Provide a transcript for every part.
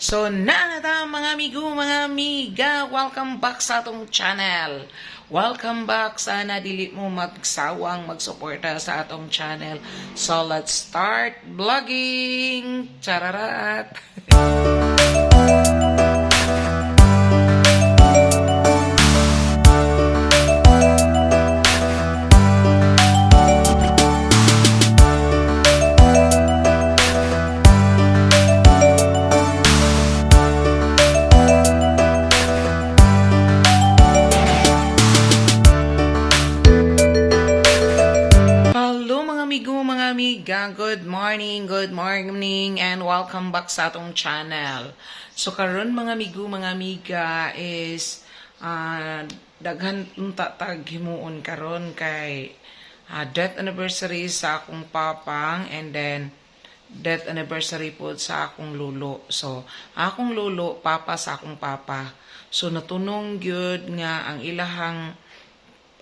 So, naanata mga amigo, mga amiga, welcome back sa atong channel. Welcome back. Sana dili mo magsawang magsuporta sa atong channel. So, let's start vlogging! Chararat! amiga. Good morning, good morning, and welcome back sa atong channel. So karon mga amigo, mga amiga is ah, daghan unta tag himuon karon kay ah, death anniversary sa akong papang and then death anniversary po sa akong lulo. So, akong lulo, papa sa akong papa. So, natunong gyud nga ang ilahang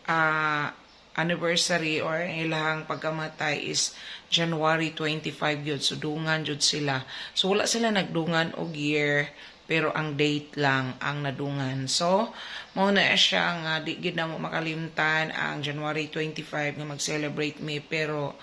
ah, anniversary or ang ilang pagkamatay is January 25 yun. So, dungan yun sila. So, wala sila nagdungan og year, pero ang date lang ang nadungan. So, mauna siya nga, di gid na mo makalimtan ang January 25 nga mag-celebrate me, pero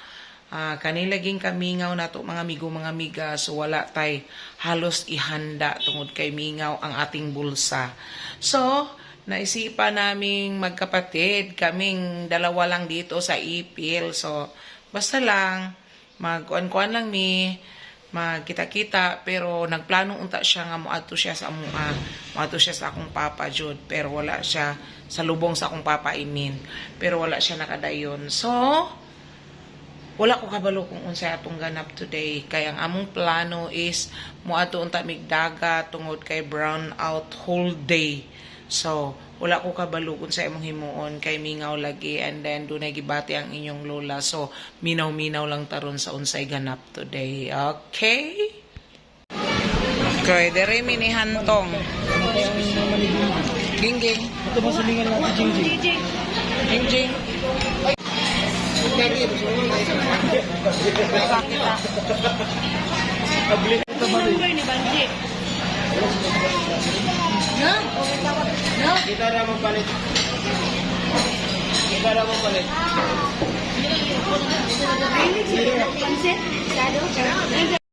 ah kanilaging kamingaw na to mga amigo mga amiga so wala tay halos ihanda tungod kay mingaw ang ating bulsa so naisipan naming magkapatid kaming dalawa lang dito sa ipil. So basta lang magkuan-kuan lang mi magkita-kita pero nagplano unta siya nga moadto siya sa amua moadto siya sa akong papa jud pero wala siya sa lubong sa akong papa imin pero wala siya nakadayon. So wala ko kabalo kung unsay atong ganap today. Kay ang among plano is moadto unta migdaga tungod kay brown out whole day so wala ko kabalo kung sa imong himuon kay mingaw lagi and then dunay gibati ang inyong lola so minaw-minaw lang taron sa unsay ganap today okay Okay, dere mini hantong. Gingging. Ito ba salingan natin, Jingjing? Gingging. Sakit ah. Ito ba rin? Kita na mo palit. Kita na mo palit. Pag-hi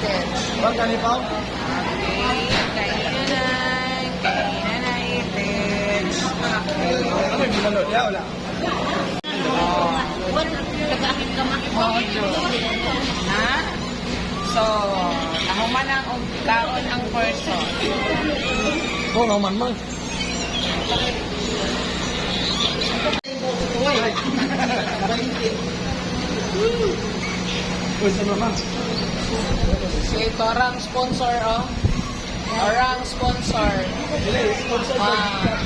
Kainan na itits. Wag ka ni Pao? Okay, kainan. Kainan na. Okay. Ano yung binalot? Ya. Ha? So, nahuman ang kaon ang person. Oo, oh, man man. Uy, sa naman. So, ito orang sponsor, oh. Orang sponsor. Ah,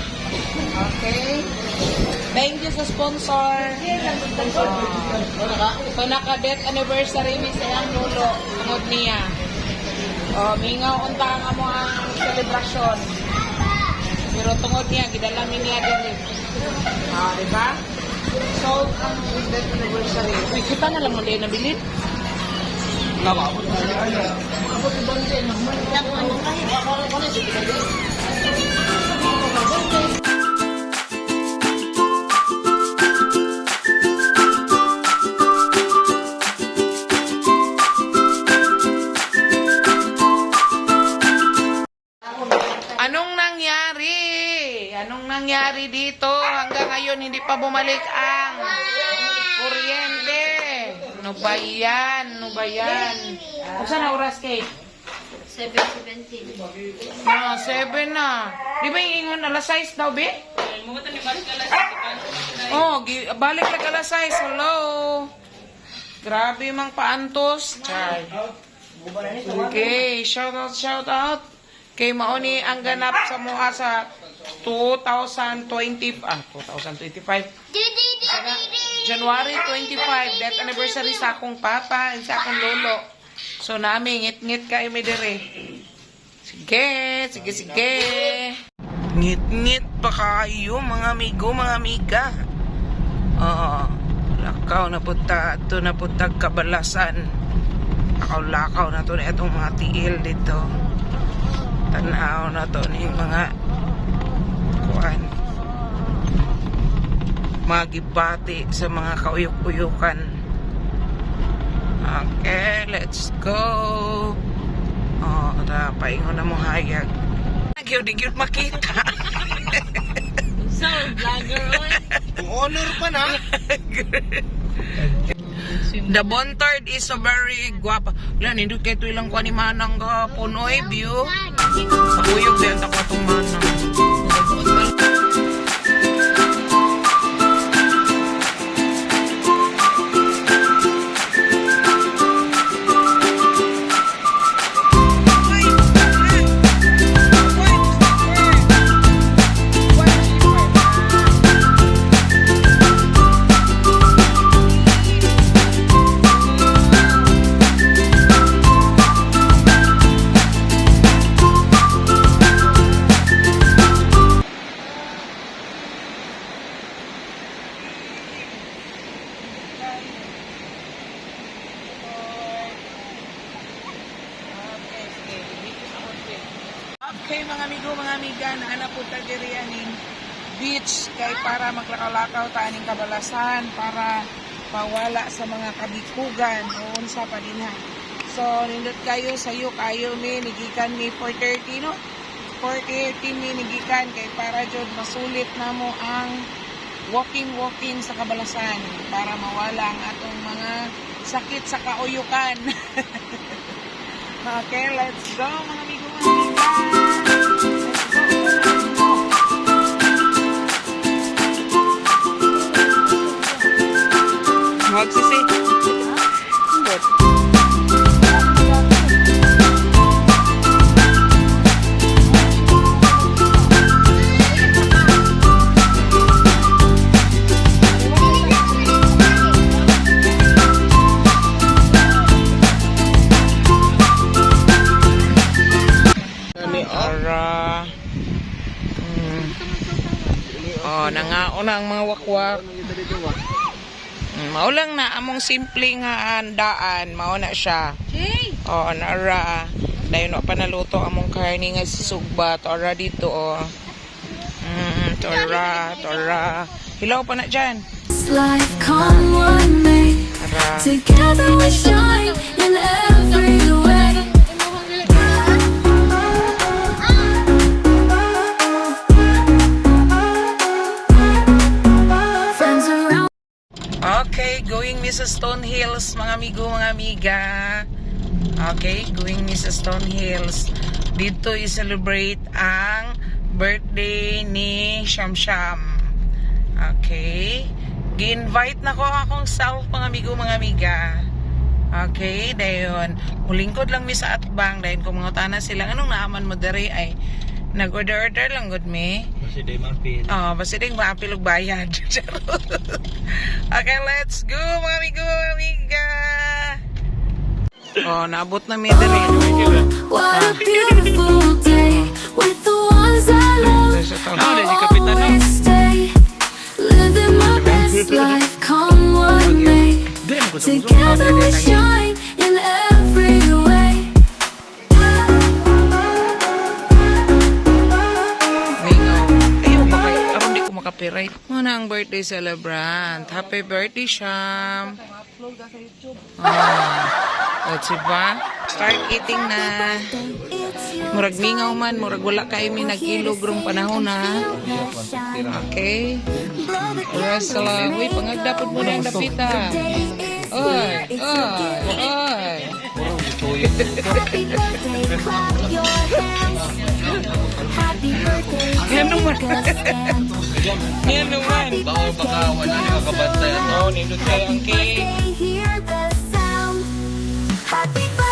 okay. Thank you sa sponsor. Ah, so, naka-death anniversary mi sa iyang lulo. Tungod niya. Oh, mingaw unta ang amo ang selebrasyon. Pero tungod niya, gidala mi niya din. Ah, di ba? So, ang death anniversary. Uy, kita na lang mo din nabilin. Anong nangyari? Anong nangyari dito? Hanggang ngayon hindi pa bumalik ang kuryente. Ano ba yan? Ano ba yan? Kung saan na oras kay? 717. Ah, seven na. Di ba yung ingon alas 6 daw, be? Oh, gi- balik na alas 6. Hello. Grabe mang paantos. Char. Okay, shout out, shout out. Kay Maoni ang ganap sa mga sa 2020, ah, 2025. Sana, January 25, death anniversary sa akong papa and sa akong lolo. So, nami, ngit-ngit kayo may. Sige, sige, sige. Ngit-ngit pa kayo, mga amigo, mga amiga. Oo. Lakaw na punta, ito na punta kabalasan. Lakaw-lakaw na to na itong mga tiil dito. Tanaw na to ni mga Magibati sa mga kauyok-uyukan. Okay, let's go. Oh, ta paingon na mo hayag. Nagyo di gyud makita. So, vlogger oy. Honor pa na. The Bontard is a very guwapa. Wala, nindot kay ito ilang kuha ni Manang ga punoy view. Paguyog din ako itong Manang. Okay mga amigo, mga amiga, naanap po diri aning beach kay para maglakaw-lakaw ta aning kabalasan para pawala sa mga kabikugan o unsa pa din ha. So nindot kayo sayo kayo mi nigikan mi 430 no. 430 mi nigikan kay para jud masulit namo ang walking walking sa kabalasan para mawala ang atong mga sakit sa kauyukan. Okay, let's go mga amigo Magsisi. Good. Ara. Mm. Oh, nangaon ang mga wakwak. Mm, mao lang na among simple nga andaan, mao na siya. Jay! Oh, nara. Dayon wa pa naluto among karni nga sugba, tora dito oh. Mm, tora, tora. Hilaw pa na. This life come one day. Together we shine in every way. Okay, going me sa Stone Hills, mga amigo, mga amiga. Okay, going me sa Stone Hills. Dito i-celebrate ang birthday ni Sham Sham. Okay. Gi-invite na ko akong self, mga amigo, mga amiga. Okay, dayon. Mulingkod lang mi sa atbang, dayon kung mga sila. Anong naaman mo dere ay nag-order-order lang good me. Kasi day mapil. Oh, basta ding maapil og bayad. Okay, let's go mga amigo, mga amiga. Oh, naabot na mi diri. Makapiright. Muna ang birthday celebrant. Happy birthday, Sham. Ah, let's see ba? Start eating na. Murag mingaw man, murag wala kayo mi nag-ilog rong panahon na. Okay. Wrestler. Uy, pangagdapod mo na ang dapita. Oy, oy, oy. Happy birthday, clap your hands. Happy birthday, Yan naman. Bawal baka wala na kakabantay. Oh, nindot kayo ang cake. Birthday, hear the sound. Happy birthday